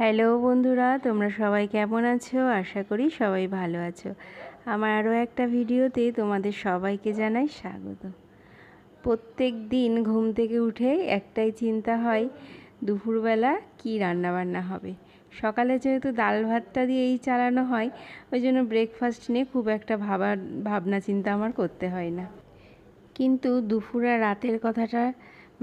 Hello বন্ধুরা, তোমরা সবাই কেমন আছো? আশা করি সবাই ভালো আছো। আমার আরও একটা ভিডিওতে তোমাদের সবাইকে জানাই স্বাগত। প্রত্যেক দিন ঘুম থেকে উঠে একটাই চিন্তা হয়, দুপুরবেলা কি রান্না বান্না হবে? সকালে যেহেতু ডাল ভাতটা দিয়েই চালানো হয়, ওই জন্য ব্রেকফাস্ট নিয়ে খুব একটা ভাবার, ভাবনা চিন্তা আমার করতে হয় না। কিন্তু দুপুর আর রাতের কথাটা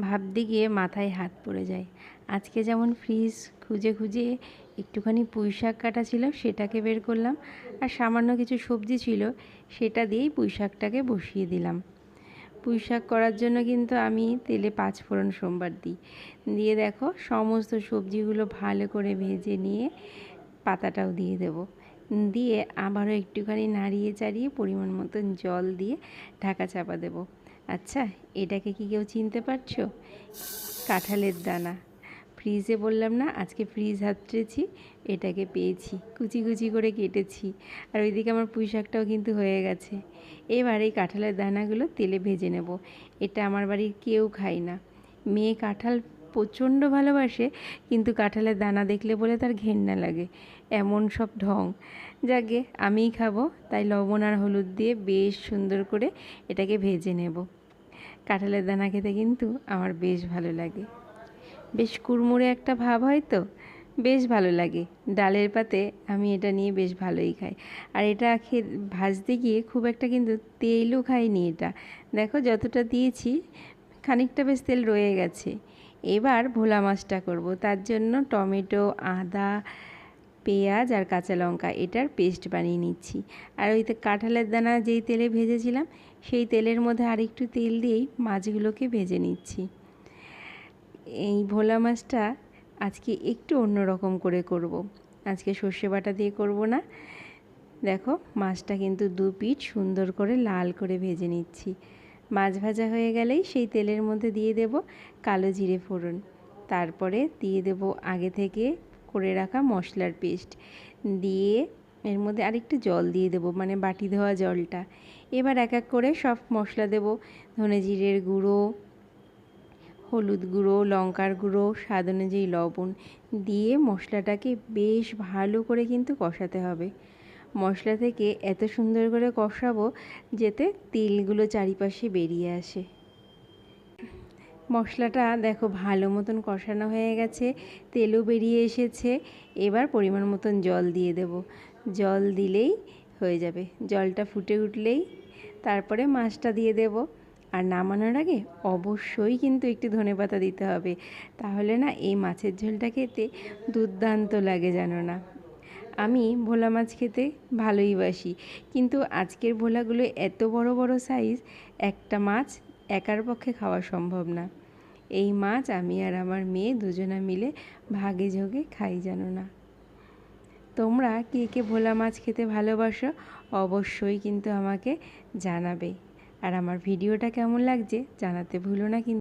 ভাবতে গিয়ে মাথায় হাত পড়ে যায়। আজকে যেমন ফ্রিজ খুঁজে খুঁজে একটুখানি পুঁই শাক কাটা ছিল, সেটাকে বের করলাম। আর সামান্য কিছু সবজি ছিল, সেটা দিয়েই পুঁই শাকটাকে বসিয়ে দিলাম। পুঁই শাক করার জন্য কিন্তু আমি তেলে পাঁচ ফোড়ন সোমবার দিই। দিয়ে দেখো, সমস্ত সবজিগুলো ভালো করে ভেজে নিয়ে পাতাটাও দিয়ে দেব। দিয়ে আবারও একটুখানি নাড়িয়ে চাড়িয়ে পরিমাণ মতন জল দিয়ে ঢাকা চাপা দেব। আচ্ছা এটাকে কি কেউ চিনতে পারছ? কাঁঠালের দানা। ফ্রিজে বললাম না, আজকে ফ্রিজ হাতড়েছি এটাকে পেয়েছি, কুচি কুচি করে কেটেছি। আর ওইদিকে আমার পুঁই শাকটাও কিন্তু হয়ে গেছে। এবার এই কাঁঠালের দানাগুলো তেলে ভেজে নেব। এটা আমার বাড়ির কেউ খায় না। মেয়ে কাঁঠাল প্রচণ্ড ভালোবাসে, কিন্তু কাঁঠালের দানা দেখলে বলে তার ঘেন্না লাগে। এমন সব ঢং। যাকে আমিই খাব, তাই লবণ আর হলুদ দিয়ে বেশ সুন্দর করে এটাকে ভেজে নেব। কাঁঠালের দানা খেতে কিন্তু আমার বেশ ভালো লাগে। বেশ কুড়মুড়ে একটা ভাব হয় তো? বেশ ভালো লাগে। ডালের পাতে আমি এটা নিয়ে বেশ ভালোই খাই। আর এটা খেয়ে ভাজতে গিয়ে খুব একটা কিন্তু তেলও খাইনি এটা। দেখো যতটা দিয়েছি, খানিকটা বেশ তেল রয়ে গেছে। এবার ভোলা মাছটা করব। তার জন্য টমেটো, আদা, পেঁয়াজ আর কাঁচা লঙ্কা এটার পেস্ট বানিয়ে নিচ্ছি। আর ওই কাঁঠালের দানা যেই তেলে ভেজেছিলাম, সেই তেলের মধ্যে আরেকটু তেল দিয়েই মাছগুলোকে ভেজে নিচ্ছি। এই ভোলা মাছটা আজকে একটু অন্য রকম করে করব। আজকে সর্ষে বাটা দিয়ে করব না। দেখো মাছটা কিন্তু দু পিঠ সুন্দর করে লাল করে ভেজে নিচ্ছি। মাছ ভাজা হয়ে গেলেই সেই তেলের মধ্যে দিয়ে দেব কালো জিরে ফোড়ন। তারপরে দিয়ে দেব আগে থেকে করে রাখা মশলার পেস্ট। দিয়ে এর মধ্যে আরেকটু জল দিয়ে দেবো মানে বাটি ধোয়া জলটা। এবার এক এক করে সব মশলা দেব। ধনে জিরের গুঁড়ো, হলুদ গুঁড়ো, লঙ্কার গুঁড়ো, স্বাদ অনুযায়ী লবণ। দিয়ে মশলাটাকে বেশ ভালো করে কিন্তু কষাতে হবে। মশলা থেকে এত সুন্দর করে কষাবো যেতে তেলগুলো চারিপাশে বেরিয়ে আসে। মশলাটা দেখো ভালো মতন কষানো হয়ে গেছে, তেলও বেরিয়ে এসেছে। এবার পরিমাণ মতন জল দিয়ে দেব। জল দিলেই হয়ে যাবে। জলটা ফুটে উঠলেই তারপরে মাছটা দিয়ে দেবো। আর নামানোর আগে অবশ্যই কিন্তু একটু ধনে পাতা দিতে হবে। তাহলে না এই মাছের ঝোলটা খেতে দুর্দান্ত লাগে জানো না। আমি ভোলা মাছ খেতে ভালোই বাসি। কিন্তু আজকের ভোলাগুলো এত বড় বড় সাইজ একটা মাছ একার পক্ষে খাওয়া সম্ভব না। এই মাছ আমি আর আমার মেয়ে দুজনা মিলে ভাগে ঝোগে খাই, জানো না। তোমরা কে কে ভোলা মাছ খেতে ভালোবাসো অবশ্যই কিন্তু আমাকে জানাবে। আর আমার ভিডিওটা কেমন লাগছে জানাতে ভুলো না কিন্তু।